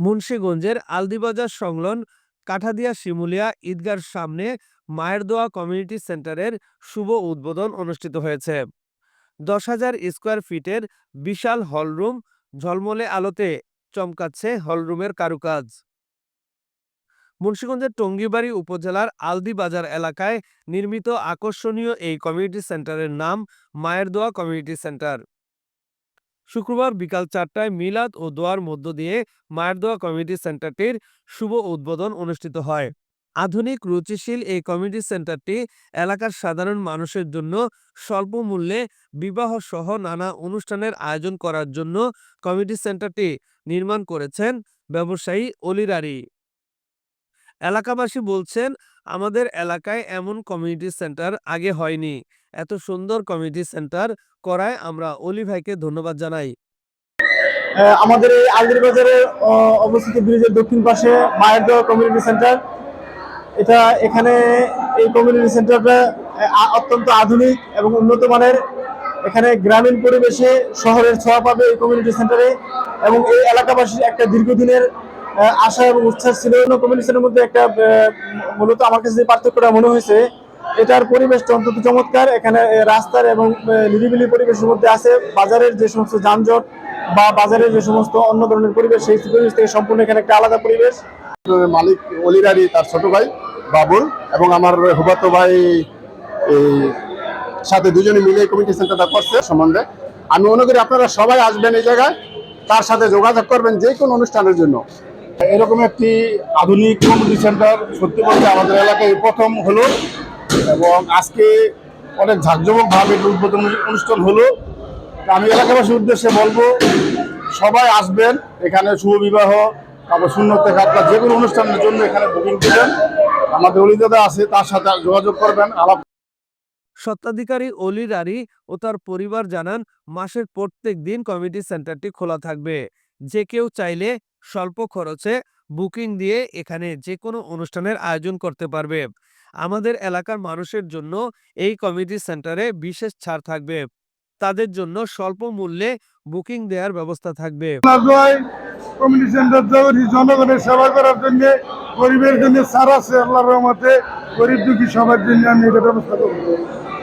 মুন্সীগঞ্জের আলদিবাজার সংলগ্ন কাঠাদিয়া শিমুলিয়া ঈদগার সামনে মায়ের দোয়া কমিউনিটি সেন্টারের শুভ উদ্বোধন অনুষ্ঠিত হয়েছে। দশ হাজার স্কোয়ার ফিটের বিশাল হলরুম ঝলমলে আলোতে চমকাচ্ছে হলরুমের কারুকাজ। মুন্সীগঞ্জের টঙ্গিবাড়ি উপজেলার আলদি বাজার এলাকায় নির্মিত আকর্ষণীয় এই কমিউনিটি সেন্টারের নাম মায়ের দোয়া কমিউনিটি সেন্টার। শুক্রবার বিকাল চারটায় মিলাদ ও দোয়ার মধ্য দিয়ে মায়ের দোয়া কমিউনিটি সেন্টারটির শুভ উদ্বোধন অনুষ্ঠিত হয়। আধুনিক, রুচিশীল এই কমিউনিটি সেন্টারটি এলাকার সাধারণ মানুষের জন্য স্বল্প মূল্যে বিবাহ সহ নানা অনুষ্ঠানের আয়োজন করার জন্য কমিউনিটি সেন্টারটি নির্মাণ করেছেন ব্যবসায়ী অলিরারি এলাকাবাসী বলছেন, আমাদের এলাকায় এমন কমিউনিটি সেন্টার আগে হয়নি। এত সুন্দর কমিউনিটি সেন্টার করায় আমরা অলি ভাইকে ধন্যবাদ জানাই। আমাদের এই আলদির বাজারে অবস্থিত ব্রিজের দক্ষিণ পাশে মায়ের দেওয়া কমিউনিটি সেন্টার। এটা এখানে এই কমিউনিটি সেন্টারটা অত্যন্ত আধুনিক এবং উন্নত মানের। এখানে গ্রামীণ পরিবেশে শহরের ছোঁয়া পাবে এই কমিউনিটি সেন্টারে এবং এই এলাকাবাসীর একটা দীর্ঘদিনের আশা এবং উচ্ছ্বাস ছিল। কমিউনিটি সেন্টারের মধ্যে একটা মূলত আমার কাছে যে পার্থক্যটা মনে হয়েছে এটার পরিবেশটা অন্তত চমৎকার। এখানে রাস্তার এবং নিরিবিলি পরিবেশের মধ্যে আছে। বাজারের যে সমস্ত যানজট বা বাজারের যে সমস্ত অন্য ধরনের পরিবেশ সেই পরিবেশ থেকে সম্পূর্ণ এখানে একটা আলাদা পরিবেশ। মালিক অলিরারি তার ছোট ভাই বাবুল এবং আমার হুবাতো ভাই এই সাথে দুজনে মিলে কমিটি সেন্টারটা করছে সম্বন্ধে। আমি মনে করি আপনারা সবাই আসবেন এই জায়গায় তার সাথে যোগাযোগ করবেন যে কোনো অনুষ্ঠানের জন্য। এরকম একটি আধুনিক কমিউনিটি সেন্টার সত্যি বলতে আমাদের এলাকায় প্রথম হলো। এবং আজকে অনেক ঝাঁকজমকভাবে উদ্বোধন অনুষ্ঠান হলো। আমি এলাকাবাসীর উদ্দেশ্যে বলব, সবাই আসবেন, এখানে শুভ বিবাহ, তারপর শূন্যতে খাতলা যে কোনো অনুষ্ঠানের জন্য এখানে বুকিং দেবেন আমাদের অলিদাদা আছে, তার সাথে যোগাযোগ করবেন, আলাপ স্বত্বাধিকারী অলি রারি ও তার পরিবার জানান, মাসের প্রত্যেক দিন কমিটি সেন্টারটি খোলা থাকবে। যে কেউ চাইলে স্বল্প খরচে বুকিং দিয়ে এখানে যে কোনো অনুষ্ঠানের আয়োজন করতে পারবে। আমাদের এলাকার মানুষের জন্য এই কমিউনিটি সেন্টারে বিশেষ ছাড় থাকবে। তাদের জন্য স্বল্প মূল্যে বুকিং দেওয়ার ব্যবস্থা থাকবে। কমিউনিটি সেন্টার জনগণের সেবা করার জন্য গরিবের জন্য সার আছে আল্লাহর গরিব দুঃখী সবার জন্য আমি এটা ব্যবস্থা করব।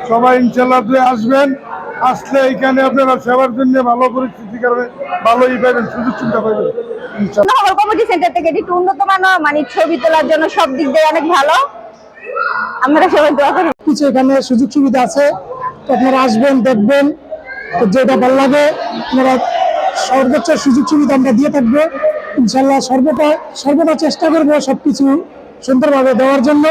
সবাই ইনশাল্লাহ আসবেন। আসলে এখানে আপনারা সেবার জন্য ভালো পরিস্থিতি কারণে ভালোই পাবেন সুযোগ সুবিধা পাবেন নগর কমিটি সেন্টার থেকে একটু উন্নত মানের মানে ছবি তোলার জন্য সব দিক দিয়ে অনেক ভালো। আমরা সবাই দোয়া করি। কিছু এখানে সুযোগ সুবিধা আছে আপনারা আসবেন দেখবেন। তো যেটা ভালো লাগে আপনারা সর্বোচ্চ সুযোগ সুবিধা আমরা দিয়ে থাকব। ইনশাল্লাহ সর্বটা সর্বদা চেষ্টা করব সবকিছু সুন্দরভাবে দেওয়ার জন্য।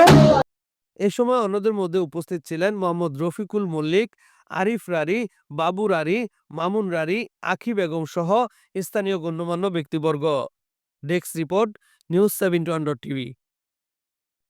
এ সময় অন্যদের মধ্যে উপস্থিত ছিলেন মোহাম্মদ রফিকুল মল্লিক, আরিফ রারি, বাবু রারি, মামুন রারি, আখি বেগম সহ স্থানীয় গণ্যমান্য ব্যক্তিবর্গ। Desk report, news seven two TV.